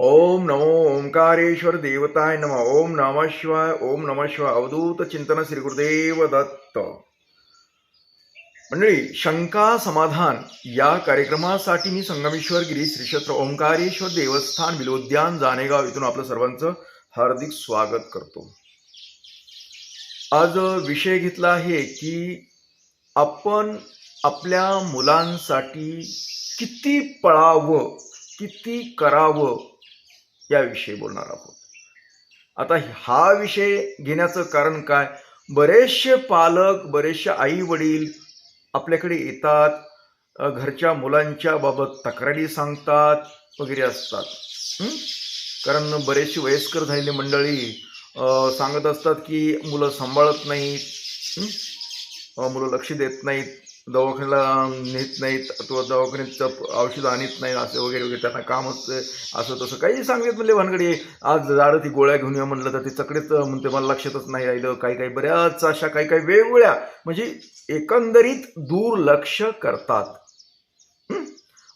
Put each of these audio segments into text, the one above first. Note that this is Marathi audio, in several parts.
ओम नमो ओंकारेश्वर देवताय नम। ओम नम शिवाय ओम नम शिवाय। अवधूत चिंतन श्री गुरुदेव दत्त। मंडळी शंका समाधान या कार्यक्रमासाठी मी संगमेश्वर गिरी श्री क्षेत्र ओंकारेश्वर देवस्थान विलोद्यान जानेगाव इथून आपलं सर्वांचं हार्दिक स्वागत करतो. आज विषय घेतला आहे की आपण आपल्या मुलांसाठी किती पळावं किती करावं याविषयी बोलणार आहोत. आता हा विषय घेण्याचं कारण काय? बरेचसे पालक बरेचसे आई वडील आपल्याकडे येतात घरच्या मुलांच्या बाबत तक्रारी सांगतात वगैरे असतात. कारण बरेचशी वयस्कर झालेली मंडळी सांगत असतात की मुलं सांभाळत नाहीत. मुलं लक्ष देत नाहीत. दवाखान्याला नेत नाहीत अथवा दवाखान्यात औषधं आणत नाहीत असं वगैरे वगैरे. त्यांना काम असतं असं तसं. काही सांगत म्हणले भानगडी आज झाडं ती गोळ्या घेऊन या म्हणलं तर ते चकडेच म्हणते मला लक्षातच नाही राहिलं. काही काही बऱ्याच अशा काही काही वेगवेगळ्या म्हणजे एकंदरीत दुर्लक्ष करतात.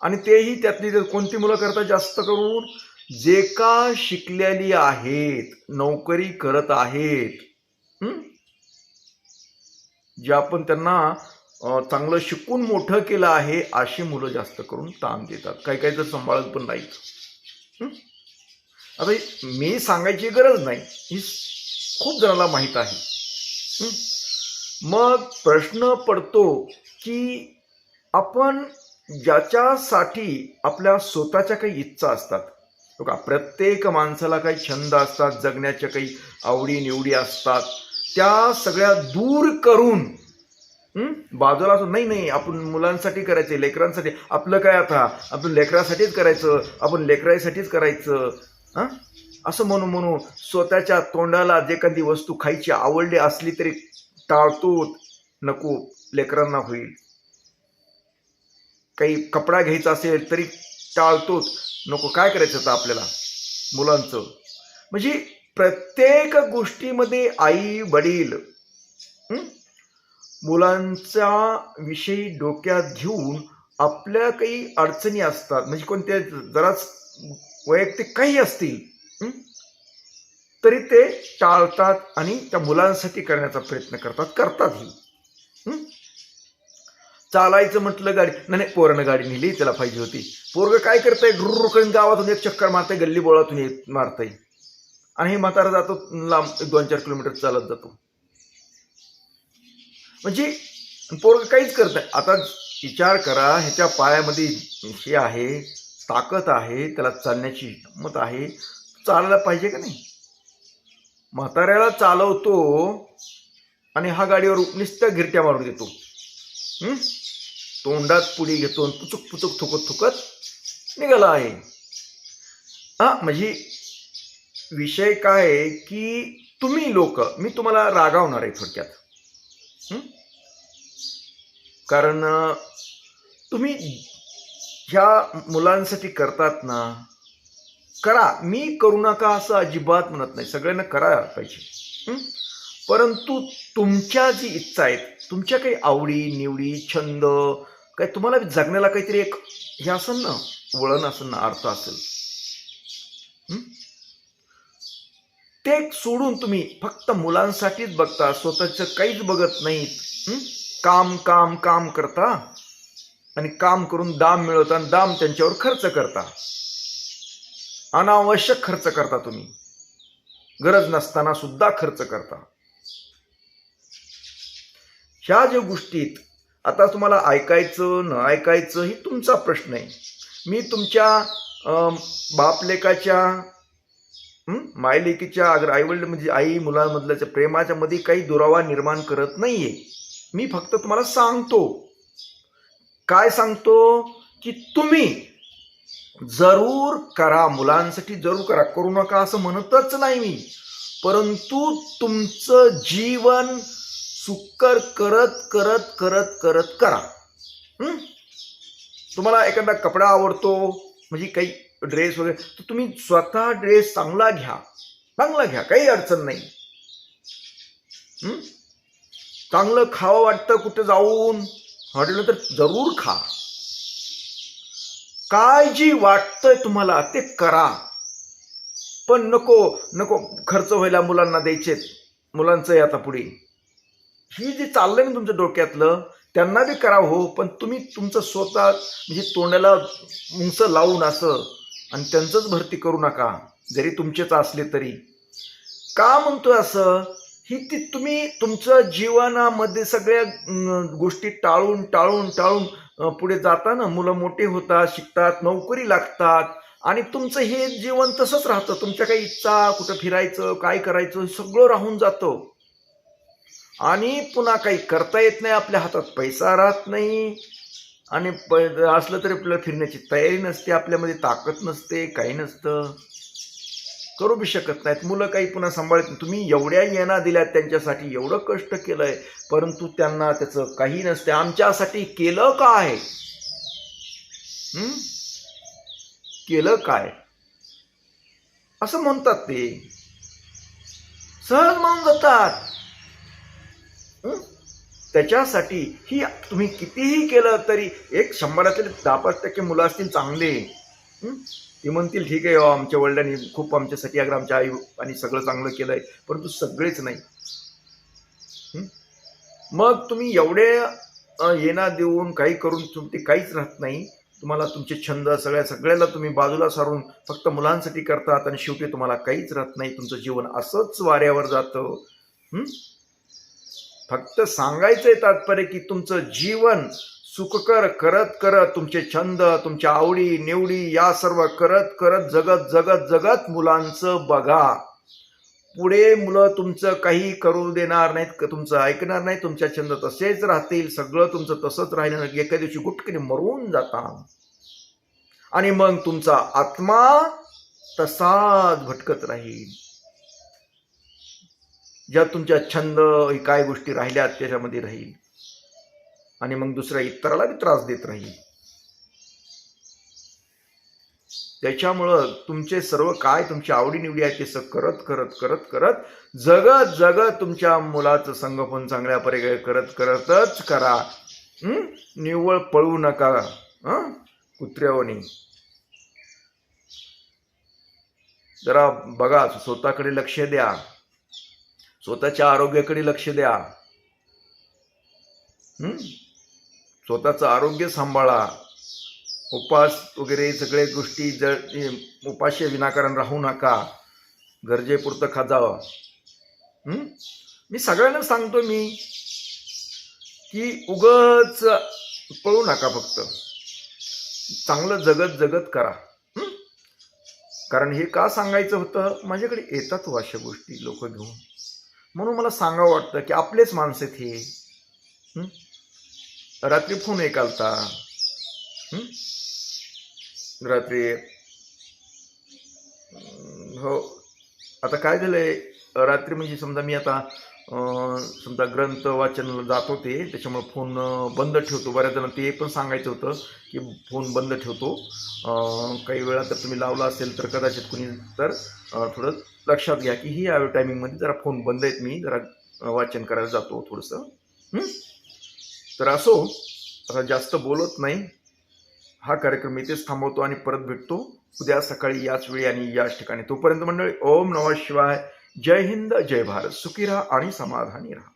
आणि तेही त्यातली कोणती मुलं करतात? जास्त करून जे का शिकलेली आहेत नोकरी करत आहेत जे आपण त्यांना चांगलं शिकून मोठं केलं आहे अशी मुलं जास्त करून ताण देतात. काही काही तर सांभाळत पण नाहीत. आता मी सांगायची गरज नाही. ही खूप जणांना माहीत आहे. मग प्रश्न पडतो की आपण ज्याच्यासाठी आपल्या स्वतःच्या काही इच्छा असतात. बघा प्रत्येक माणसाला काही छंद असतात जगण्याच्या काही आवडी निवडी असतात. त्या सगळ्या दूर करून बाजूला असून नाही नाही आपण मुलांसाठी करायचे लेकरांसाठी. आपलं काय आता? आपण लेकरासाठीच करायचं आपण लेकरासाठीच करायचं हां? असं म्हणून म्हणून स्वतःच्या तोंडाला जे कधी वस्तू खायची आवडली असली तरी टाळतूत नको लेकरांना होईल. काही कपडा घ्यायचा असेल तरी टाळतोच नको. काय करायचं आता आपल्याला? मुलांचं. म्हणजे प्रत्येक गोष्टीमध्ये आई वडील मुलांचा विषयी डोक्यात घेऊन आपल्या काही अडचणी असतात. म्हणजे कोणत्या जराच वैयक्तिक काही असतील तरी ते टाळतात आणि त्या मुलांसाठी करण्याचा प्रयत्न करतात करतातही चालायचं म्हटलं गाडी नाही नाही, पोरानं गाडी नेली त्याला पाहिजे होती. पोरग काय करतंय? ड्रुर करून गावातून एक चक्कर मारतंय गल्ली बोळातून येत मारतंय. आणि हे म्हातारा जातो लांब दोन चार किलोमीटर चालत जातो. म्हणजे पोरग काहीच करत नाही. आता विचार करा ह्याच्या पायामध्ये हे आहे ताकद आहे त्याला चालण्याची हिंमत आहे. चालायला पाहिजे का नाही? म्हाताऱ्याला चालवतो आणि हा गाडीवर नुसत्या गिरट्या मारून देतो. तोंडात पुढे घेतो आणि पुचुक पुचुक थुकत थुकत निघाला आहे. हा म्हणजे विषय काय आहे की तुम्ही लोक मी तुम्हाला रागावणार आहे थोडक्यात. कारण तुम्ही ह्या मुलांसाठी करतात ना करा. मी करू नका असं अजिबात म्हणत नाही. सगळ्यांना करा पाहिजे. परंतु तुमच्या जी इच्छा आहेत तुमच्या काही आवडी निवडी छंद काय तुम्हाला जगण्याला काहीतरी एक हे असेल ना वळण असेल ना अर्थ असेल. ते सोडून तुम्ही फक्त मुलांसाठीच बघता स्वतःचं काहीच बघत नाहीत. काम काम काम करता आणि काम करून दाम मिळवता आणि दाम त्यांच्यावर खर्च करता. अनावश्यक खर्च करता तुम्ही. गरज नसताना सुद्धा खर्च करता. ह्या ज्या गोष्टीत आता तुम्हाला ऐकायचं न ऐकायचं ही तुमचा प्रश्न आहे. मी तुमच्या बापलेकाच्या मायलेकीच्या अगर आईवडील म्हणजे आई मुलांमधल्याच्या प्रेमाच्या मध्ये काही दुरावा निर्माण करत नाहीये. मी फक्त तुम्हाला सांगतो. काय सांगतो? की तुम्ही जरूर करा मुलांसाठी जरूर करा. करू नका असं म्हणतच नाही मी. परंतु तुमचं जीवन सुकर करत करत करत करत करा. तुम्हाला एखादा कपडा आवडतो म्हणजे काही ड्रेस वगैरे तर तुम्ही स्वतः ड्रेस चांगला घ्या. चांगला घ्या काही अडचण नाही. चांगलं खावं वाटतं कुठं जाऊन हॉटेल तर जरूर खा. काय जी वाटतंय तुम्हाला ते करा. पण नको नको खर्च व्हायला मुलांना द्यायचेत. मुलांचं आता पुढे. ही जे चाललंय ना तुमच्या डोक्यातलं त्यांना बी करा हो पण तुम्ही तुमचं स्वतः म्हणजे तोंडाला मुंगसं लावून असं आणि त्यांचंच भरती करू नका जरी तुमचेच असले तरी. का म्हणतोय असं? ही ती तुम्ही तुमचं जीवनामध्ये सगळ्या गोष्टी टाळून टाळून टाळून पुढे जाताना मुलं मोठे होतात शिकतात नोकरी लागतात आणि तुमचं हे जीवन तसंच राहतं. तुमच्या काही इच्छा कुठं फिरायचं काय करायचं सगळं राहून जातं. आणि पुन्हा काही करता येत नाही आपल्या हातात पैसा राहत नाही. आणि प असलं तरी आपल्याला फिरण्याची तयारी नसते आपल्यामध्ये ताकद नसते काही नसतं. करू बी शकत नाहीत. मुलं काही पुन्हा सांभाळत नाही. तुम्ही एवढ्या येणा दिल्यात त्यांच्यासाठी एवढं कष्ट केलं आहे परंतु त्यांना त्याचं काही नसते. आमच्यासाठी केलं काय? आहे केलं काय? असं म्हणतात ते. सहज म्हणून जातात. त्याच्यासाठी ही तुम्ही कितीही केलं तरी एक शंभरातील दहा पाच टक्के मुलं असतील चांगले. ती म्हणतील ठीक आहे हो, आमच्या वडिलांनी खूप आमच्यासाठी अगर आमच्या आई आणि सगळं चांगलं केलं आहे परंतु सगळेच नाही. मग तुम्ही एवढे येणा देऊन काही करून तुमचे काहीच राहत नाही. तुम्हाला तुमचे छंद सगळ्या सगळ्याला तुम्ही बाजूला सारून फक्त मुलांसाठी करतात आणि शेवटी तुम्हाला काहीच राहत नाही. तुमचं जीवन असंच वाऱ्यावर जातं. फक्त सांगायचंय तात्पर्य की तुमचं जीवन सुखकर करत करत तुमचे छंद तुमच्या आवडी निवडी या सर्व करत करत जगत जगत जगत मुलांचं बघा. पुढे मुलं तुमचं काही करू देणार नाहीत तुमचं ऐकणार नाही तुमच्या छंद तसेच राहतील सगळं तुमचं तसंच राहिलं एका दिवशी गुटकीने मरून जाता आणि मग तुमचा आत्मा तसाच भटकत राहील. ज्या तुमच्या छंद काय गोष्टी राहिल्यात त्याच्यामध्ये राहील. आणि मग दुसऱ्या इतराला बी त्रास देत राहील. त्याच्यामुळं तुमचे सर्व काय तुमची आवडीनिवडी आहे ते सग करत करत करत करत जगत जगत तुमच्या मुलाचं संगोपन चांगल्या पर्याय करत करतच करा. निव्वळ पळू नका. हं? जरा बघा स्वतःकडे लक्ष द्या. स्वतःच्या आरोग्याकडे लक्ष द्या. स्वतःचं आरोग्य सांभाळा. उपास वगैरे सगळे गोष्टी जर उपाशी विनाकारण राहू नका. गरजेपुरतं खाजावं. मी सगळ्यांना सांगतो मी की उगच पळू नका फक्त. चांगलं जगत जगत करा. कारण हे का सांगायचं होतं? माझ्याकडे येतात वाशा अशा गोष्टी लोक घेऊन. म्हणून मला सांगावं वाटतं की आपलेच माणसं आहेत हे. रात्री फोन एक आलता रात्री हो. आता काय झालं आहे रात्री म्हणजे समजा मी आता समजा ग्रंथ वाचनाला जात होते त्याच्यामुळे फोन बंद ठेवतो. बऱ्याच जण ते पण सांगायचं होतं की फोन बंद ठेवतो. काही वेळा तर तुम्ही लावला असेल तर कदाचित कुणी तर थोडं लक्षात घ्या की ही या टायमिंगमध्ये जरा फोन बंद आहेत मी जरा वाचन करायला जातो थोडंसं. तर असो आता जास्त बोलत नाही. हा कार्यक्रम इथेच थांबवतो आणि परत भेटतो. उद्या सकाळी याच वेळी आणि याच ठिकाणी. तोपर्यंत मंडळी ओम नमः शिवाय. जय हिंद जय भारत. सुखी राहा आणि समाधानी राहा.